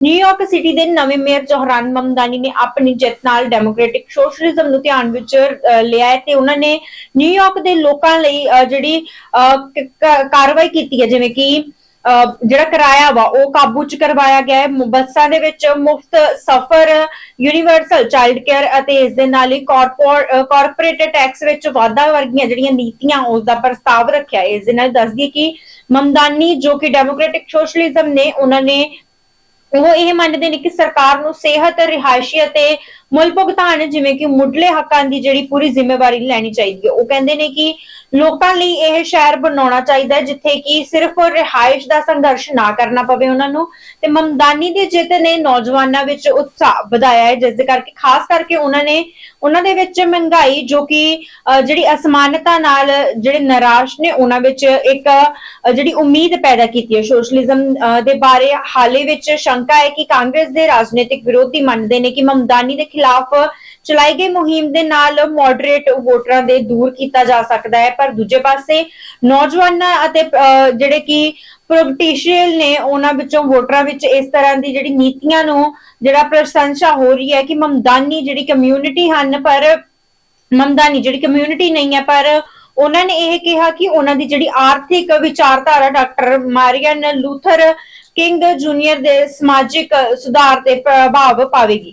New York city ਦੇ ਨਵੇਂ mayor ਜੋਹਰਾਨ ਮਮਦਾਨੀ ਨੇ ਆਪਣੀ ਜਿੱਤ ਨਾਲ ਡੈਮੋਕ੍ਰੈਟਿਕ ਸੋਸ਼ਲਿਜ਼ਮ ਨੂੰ ਧਿਆਨ ਵਿੱਚ ਲਿਆ ਹੈ ਤੇ ਉਹਨਾਂ ਨੇ ਨਿਊਯਾਰਕ ਦੇ ਲੋਕਾਂ ਲਈ ਜਿਹੜੀ ਕਾਰਵਾਈ ਕੀਤੀ ਹੈ, ਜਿਵੇਂ ਕਿ ਜਿਹੜਾ ਕਿਰਾਇਆ ਵਾ, ਉਹ ਕਾਬੂ ਚ ਕਰਵਾਇਆ ਗਿਆ ਹੈ ਬੱਸਾਂ ਦੇ ਵਿੱਚ ਮੁਫਤ ਸਫ਼ਰ ਯੂਨੀਵਰਸਲ ਚਾਈਲਡ ਕੇਅਰ ਅਤੇ ਇਸ ਦੇ ਨਾਲ ਹੀ ਕਾਰਪੋਰੇਟ ਟੈਕਸ ਵਿੱਚ ਵਾਧਾ ਵਰਗੀਆਂ ਜਿਹੜੀਆਂ ਨੀਤੀਆਂ, ਉਸ ਦਾ ਪ੍ਰਸਤਾਵ ਰੱਖਿਆ ਹੈ। ਇਸ ਦੇ ਨਾਲ ਦੱਸਦੀ ਕਿ ਮਮਦਾਨੀ ਜੋ ਕਿ ਡੈਮੋਕ੍ਰੈਟਿਕ ਸੋਸ਼ਲਿਜ਼ਮ ਨੇ, ਉਹਨਾਂ ਨੇ ਉਹ ਇਹ ਮੰਨਦੇ ਨੇ ਕਿ ਸਰਕਾਰ ਨੂੰ ਸਿਹਤ ਰਿਹਾਇਸ਼ੀ ਅਤੇ ਮੁੱਲ ਭੁਗਤਾਨ ਜਿਵੇਂ ਕਿ ਮੁੱਢਲੇ ਹੱਕਾਂ ਦੀ ਜਿਹੜੀ ਪੂਰੀ ਜ਼ਿੰਮੇਵਾਰੀ ਲੈਣੀ ਚਾਹੀਦੀ ਹੈ। ਉਹ ਕਹਿੰਦੇ ਨੇ ਕਿ ਲੋਕਾਂ ਲਈ ਇਹ ਸ਼ਹਿਰ ਬਣਾਉਣਾ ਚਾਹੀਦਾ ਹੈ, ਜਿੱਥੇ ਕਿ ਸਿਰਫ ਰਿਹਾਇਸ਼ ਦਾ ਸੰਘਰਸ਼ ਨਾ ਕਰਨਾ ਪਵੇ ਉਹਨਾਂ ਨੂੰ ਤੇ ਮਮਦਾਨੀ ਦੀ ਜਿੱਤ ਨੇ ਨੌਜਵਾਨਾਂ ਵਿੱਚ ਉਤਸ਼ਾਹ ਵਧਾਇਆ ਹੈ, ਜਿਸ ਦੇ ਕਰਕੇ ਖਾਸ ਕਰਕੇ ਉਹਨਾਂ ਨੇ ਉਹਨਾਂ ਦੇ ਵਿੱਚ ਮਹਿੰਗਾਈ ਜੋ ਕਿ ਜਿਹੜੀ ਅਸਮਾਨਤਾ ਨਾਲ ਜਿਹੜੇ ਨਿਰਾਸ਼ ਨੇ, ਉਹਨਾਂ ਵਿੱਚ ਇੱਕ ਜਿਹੜੀ ਉਮੀਦ ਪੈਦਾ ਕੀਤੀ ਹੈ। ਸੋਸ਼ਲਿਜ਼ਮ ਦੇ ਬਾਰੇ ਹਾਲੇ ਵਿੱਚ ਸ਼ੰਕਾ ਹੈ ਕਿ ਕਾਂਗਰਸ ਦੇ ਰਾਜਨੀਤਿਕ ਵਿਰੋਧੀ ਮੰਨਦੇ ਨੇ ਕਿ ਮਮਦਾਨੀ ਦੇ ਖਿਲਾਫ ਚਲਾਈ ਗਈ ਮੁਹਿੰਮ ਦੇ ਨਾਲ ਮੋਡਰੇਟ ਵੋਟਰਾਂ ਦੇ ਦੂਰ ਕੀਤਾ ਜਾ ਸਕਦਾ ਹੈ। ਪਰ ਦੂਜੇ ਪਾਸੇ ਨੌਜਵਾਨਾਂ ਅਤੇ ਜਿਹੜੇ ਕਿ ਪ੍ਰੋਗਟੀਸ਼ੀਅਲ ਨੇ, ਉਹਨਾਂ ਵਿੱਚੋਂ ਵੋਟਰਾਂ ਵਿੱਚ ਇਸ ਤਰ੍ਹਾਂ ਦੀ ਜਿਹੜੀ ਨੀਤੀਆਂ ਨੂੰ ਜਿਹੜਾ ਪ੍ਰਸ਼ੰਸਾ ਹੋ ਰਹੀ ਹੈ ਕਿ ਮਮਦਾਨੀ ਜਿਹੜੀ ਕਮਿਊਨਿਟੀ ਹਨ, ਪਰ ਮਮਦਾਨੀ ਜਿਹੜੀ ਕਮਿਊਨਿਟੀ ਨਹੀਂ ਹੈ, ਪਰ ਉਹਨਾਂ ਨੇ ਇਹ ਕਿਹਾ ਕਿ ਉਹਨਾਂ ਦੀ ਜਿਹੜੀ ਆਰਥਿਕ ਵਿਚਾਰਧਾਰਾ doctor Martin Luther King junior ਦੇ ਸਮਾਜਿਕ ਸੁਧਾਰ ਤੇ ਪ੍ਰਭਾਵ ਪਾਵੇਗੀ।